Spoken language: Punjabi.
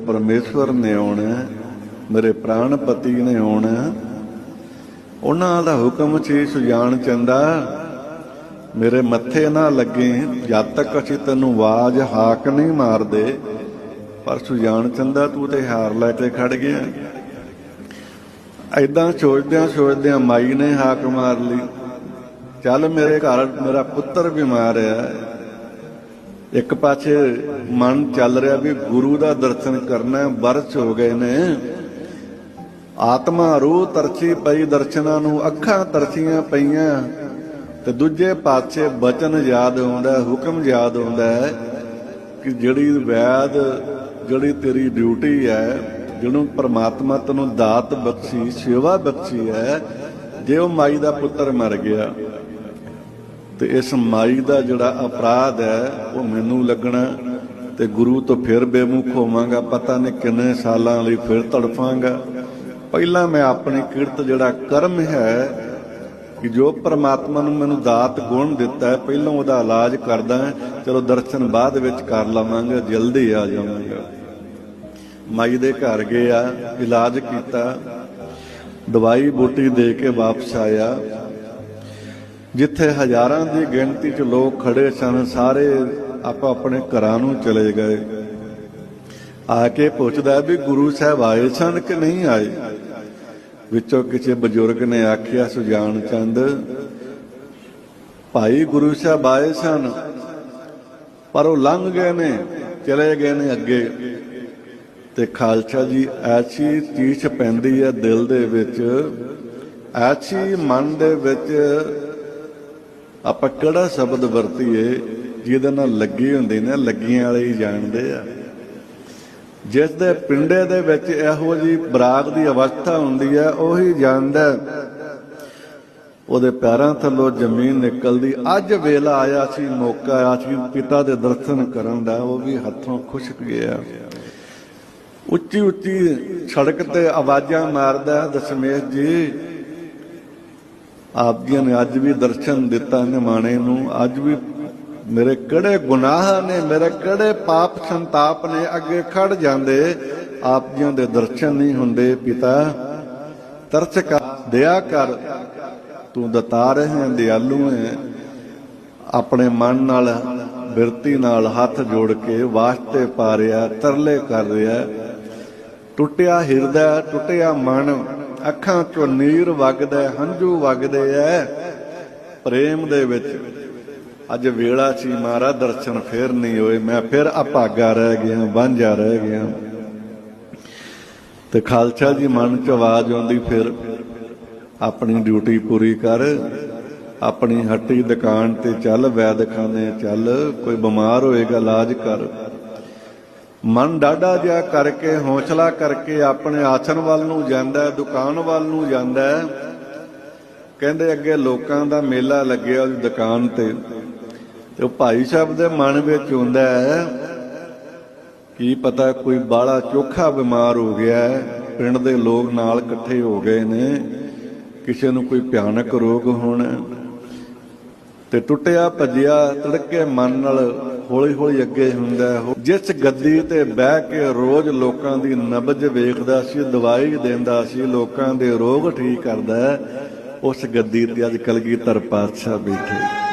ਪਰਮੇਸ਼ਵਰ ਨੇ ਆਉਣਾ ਹੈ, ਮੇਰੇ ਪ੍ਰਾਣਪਤੀ ਨੇ ਆਉਣਾ ਉਹਨਾਂ ਦਾ ਹੁਕਮ ਸੀ ਸੁਜਾਨ ਚੰਦਾ ਮੇਰੇ ਮੱਥੇ ਨਾ ਲੱਗੇ ਜਦ ਤੱਕ ਅਸੀਂ ਤੈਨੂੰ ਆਵਾਜ਼ ਹਾਕ ਨਹੀਂ ਮਾਰਦੇ ਪਰ ਸੁਜਾਨ ਚੰਦਾ ਤੂੰ ਤੇ ਹਾਰ ਲੈ ਕੇ ਖੜ ਗਿਆ। ਐਦਾਂ ਸੋਚਦਿਆਂ ਸੋਚਦਿਆਂ ਮਾਈ ਨੇ ਹਾਕ ਮਾਰ ਲਈ। ਚੱਲ ਮੇਰੇ ਘਰ ਮੇਰਾ ਪੁੱਤਰ ਬਿਮਾਰ ਹੈ। ਇੱਕ ਪਾਸੇ ਮਨ ਚੱਲ ਰਿਹਾ ਵੀ ਗੁਰੂ ਦਾ ਦਰਸ਼ਨ ਕਰਨਾ ਬਰਸ ਹੋ ਗਏ ਨੇ। ਆਤਮਾ ਰੂਹ ਤਰਸੀ ਪਈ, ਦਰਸ਼ਨਾਂ ਨੂੰ ਅੱਖਾਂ ਤਰਸੀਆਂ ਪਈਆਂ। ਤੇ ਦੂਜੇ ਪਾਸੇ ਬਚਨ ਯਾਦ ਆਉਂਦਾ ਹੁਕਮ ਯਾਦ ਆਉਂਦਾ ਕਿ ਜਿਹੜੀ ਵੈਦ, ਜਿਹੜੀ ਤੇਰੀ ਡਿਊਟੀ ਹੈ, ਜਿਹਨੂੰ ਪ੍ਰਮਾਤਮਾ ਤੈਨੂੰ ਦਾਤ ਬਖਸ਼ੀ, ਸੇਵਾ ਬਖਸ਼ੀ ਹੈ, ਜੇ ਉਹ ਮਾਈ ਦਾ ਪੁੱਤਰ ਮਰ ਗਿਆ ਤੇ ਇਸ ਮਾਈ ਦਾ ਜਿਹੜਾ ਅਪਰਾਧ ਹੈ, ਉਹ ਮੈਨੂੰ ਲੱਗਣਾ ਤੇ ਗੁਰੂ ਤੋਂ ਫਿਰ ਬੇਮੁਖ ਹੋਵਾਂਗਾ, ਪਤਾ ਨਹੀਂ ਕਿੰਨੇ ਸਾਲਾਂ ਲਈ ਫਿਰ ਤੜਫਾਂਗਾ ਪਹਿਲਾਂ ਮੈਂ ਆਪਣੀ ਕਿਰਤ ਜਿਹੜਾ ਕਰਮ ਹੈ ਕਿ ਜੋ ਪ੍ਰਮਾਤਮਾ ਨੂੰ ਮੈਨੂੰ ਦਾਤ ਗੁਣ ਦਿੱਤਾ ਹੈ, ਪਹਿਲਾਂ ਉਹਦਾ ਇਲਾਜ ਕਰਦਾ ਹਾਂ। ਚਲੋ ਦਰਸ਼ਨ ਬਾਅਦ ਵਿੱਚ ਕਰ ਲਵਾਂਗਾ, ਜਲਦੀ ਆ ਜਾਵਾਂਗਾ ਮਾਈ ਦੇ ਘਰ ਗਿਆ, ਇਲਾਜ ਕੀਤਾ, ਦਵਾਈ ਬੂਟੀ ਦੇ ਕੇ ਵਾਪਸ ਆਇਆ ਜਿੱਥੇ ਹਜ਼ਾਰਾਂ ਦੀ ਗਿਣਤੀ 'ਚ ਲੋਕ ਖੜੇ ਸਨ, ਸਾਰੇ ਆਪੋ ਆਪਣੇ ਘਰਾਂ ਨੂੰ ਚਲੇ ਗਏ। ਆ ਕੇ ਪੁੱਛਦਾ ਵੀ ਗੁਰੂ ਸਾਹਿਬ ਆਏ ਸਨ ਕਿ ਨਹੀਂ ਆਏ? ਵਿੱਚੋਂ ਕਿਸੇ ਬਜ਼ੁਰਗ ਨੇ ਆਖਿਆ, ਸੁਜਾਨ ਚੰਦ, ਭਾਈ ਗੁਰੂ ਸਾਹਿਬ ਆਏ ਸਨ, ਪਰ ਉਹ ਲੰਘ ਗਏ ਨੇ, ਚਲੇ ਗਏ ਨੇ ਅੱਗੇ। ਤੇ ਖਾਲਸਾ ਜੀ, ਐਸੀ ਚੀਜ਼ ਪੈਂਦੀ ਹੈ ਦਿਲ ਦੇ ਵਿੱਚ, ਐਸੀ ਮਨ ਦੇ ਵਿੱਚ ਆਪਾਂ ਕਿਹੜਾ ਸ਼ਬਦ ਵਰਤੀਏ ਜਿਹਦੇ ਨਾਲ ਲੱਗੀ ਹੁੰਦੀ ਨੇ, ਲੱਗੀਆਂ ਵਾਲੇ ਹੀ ਜਾਣਦੇ ਆ। ਜਿਸ ਦੇ ਪਿੰਡੇ ਦੇ ਵਿੱਚ ਇਹੋ ਜੀ ਬਰਾਗ ਦੀ ਅਵਸਥਾ ਹੁੰਦੀ ਹੈ ਉਹੀ ਜਾਣਦਾ ਉਹਦੇ ਪੈਰਾਂ ਥੱਲੋਂ ਜ਼ਮੀਨ ਨਿਕਲਦੀ, ਅੱਜ ਵੇਲਾ ਆਇਆ ਸੀ, ਮੌਕਾ ਆਇਆ ਸੀ, ਪਿਤਾ ਦੇ ਦਰਸ਼ਨ ਕਰਨ ਦਾ, ਉਹ ਵੀ ਹੱਥੋਂ ਖੁਸ਼ਕ ਗਿਆ। ਉੱਚੀ ਉੱਚੀ ਸੜਕ ਤੇ ਆਵਾਜ਼ਾਂ ਮਾਰਦਾ ਦਸ਼ਮੇਸ਼ ਜੀ ਆਪ ਜੀ ਨੇ ਅੱਜ ਵੀ ਦਰਸ਼ਨ ਦਿੱਤਾ ਨਿਮਾਣੇ ਨੂੰ। ਅੱਜ ਵੀ ਮੇਰੇ ਕਿਹੜੇ ਗੁਨਾਹ ਨੇ, ਮੇਰੇ ਕਿਹੜੇ ਪਾਪ ਸੰਤਾਪ ਨੇ, ਅੱਗੇ ਖੜ ਜਾਂਦੇ। ਆਪ ਜੀਆਂ ਦੇ ਦਰਸ਼ਨ ਨਹੀਂ ਹੁੰਦੇ ਪਿਤਾ। ਤਰਸ ਕਰ, ਦਇਆ ਕਰ। ਤੂੰ ਦਤਾਰ ਹੈ ਦਿਆਲੂ ਹੈ ਆਪਣੇ ਮਨ ਨਾਲ, ਬਿਰਤੀ ਨਾਲ ਹੱਥ ਜੋੜ ਕੇ ਵਾਸਤੇ ਪਾ ਰਿਹਾ ਤਰਲੇ ਕਰ ਰਿਹਾ ਟੁੱਟਿਆ ਹਿਰਦਾ, ਟੁੱਟਿਆ ਮਨ ਅੱਖਾਂ ਚੋਂ ਨੀਰ ਵਗਦਾ, ਹੰਝੂ ਵਗਦੇ ਐ। ਪ੍ਰੇਮ ਦੇ ਵਿੱਚ ਅੱਜ ਵੇਲਾ ਸੀ ਮਾਰਾ ਦਰਸ਼ਨ ਫੇਰ ਨਹੀਂ ਹੋਏ। ਮੈਂ ਫਿਰ ਅਪਾਗਾ ਰਹਿ ਗਿਆ, ਵਾਂਝਾ ਰਹਿ ਗਿਆ। ਤੇ ਖਾਲਸਾ ਜੀ ਮਨ ਚ ਆਵਾਜ਼ ਆਉਂਦੀ ਫਿਰ, ਆਪਣੀ ਡਿਊਟੀ ਪੂਰੀ ਕਰ, ਆਪਣੀ ਹੱਟੀ ਦੁਕਾਨ ਤੇ ਚੱਲ ਵੈਦਖਾਨੇ ਚੱਲ, ਕੋਈ ਬਿਮਾਰ ਹੋਏਗਾ, ਇਲਾਜ ਕਰ। ਮਨ ਡਾਡਾ ਜਿਹਾ ਕਰਕੇ, ਹੌਸਲਾ ਕਰਕੇ ਆਪਣੇ ਆਸਣ ਵੱਲ ਨੂੰ ਜਾਂਦਾ ਦੁਕਾਨ ਵੱਲ ਨੂੰ ਜਾਂਦਾ ਕਹਿੰਦੇ ਅੱਗੇ ਲੋਕਾਂ ਦਾ ਮੇਲਾ ਲੱਗਿਆ ਉਹਦੀ ਦੁਕਾਨ ਤੇ। ਤੇ ਉਹ ਭਾਈ ਸਾਹਿਬ ਦੇ ਮਨ ਵਿੱਚ ਹੁੰਦਾ ਕੀ ਪਤਾ ਕੋਈ ਬਾਲਾ ਚੋਖਾ ਬਿਮਾਰ ਹੋ ਗਿਆ ਪਿੰਡ ਦੇ ਲੋਕ ਨਾਲ ਇਕੱਠੇ ਹੋ ਗਏ ਨੇ, ਕਿਸੇ ਨੂੰ ਕੋਈ ਭਿਆਨਕ ਰੋਗ ਹੋਣਾ। ਤੇ ਟੁੱਟਿਆ ਭੱਜਿਆ ਤੜਕੇ ਮਨ ਨਾਲ ਹੌਲੀ ਹੌਲੀ ਅੱਗੇ ਹੁੰਦਾ ਉਹ। ਜਿਸ ਗੱਦੀ ਤੇ ਬਹਿ ਕੇ ਰੋਜ਼ ਲੋਕਾਂ ਦੀ ਨਬਜ ਵੇਖਦਾ ਸੀ, ਦਵਾਈ ਦਿੰਦਾ ਸੀ, ਲੋਕਾਂ ਦੇ ਰੋਗ ਠੀਕ ਕਰਦਾ ਉਸ ਗੱਦੀ ਤੇ ਅੱਜ ਕਲਗੀਧਰ ਪਾਤਸ਼ਾਹ ਬੈਠੇ